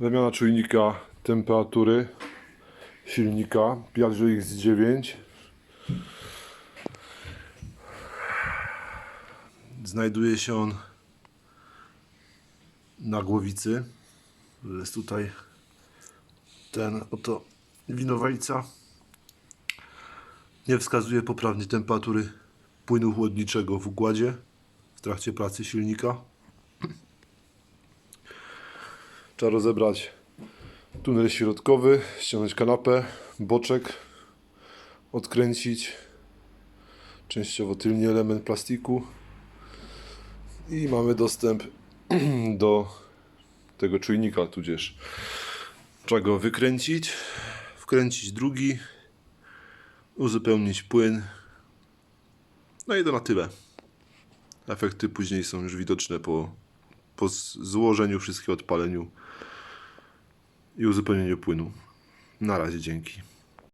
Wymiana czujnika temperatury silnika Piaggio X9. Znajduje się on na głowicy. Jest tutaj ten oto winowajca. Nie wskazuje poprawnej temperatury płynu chłodniczego w układzie w trakcie pracy silnika. Trzeba rozebrać tunel środkowy, ściągnąć kanapę, boczek, odkręcić częściowo tylny element plastiku i mamy dostęp do tego czujnika, tudzież trzeba go wykręcić, wkręcić drugi, uzupełnić płyn. No i to na tyle. Efekty później są już widoczne po, po złożeniu wszystkiego, odpaleniu i uzupełnieniu płynu. Na razie dzięki.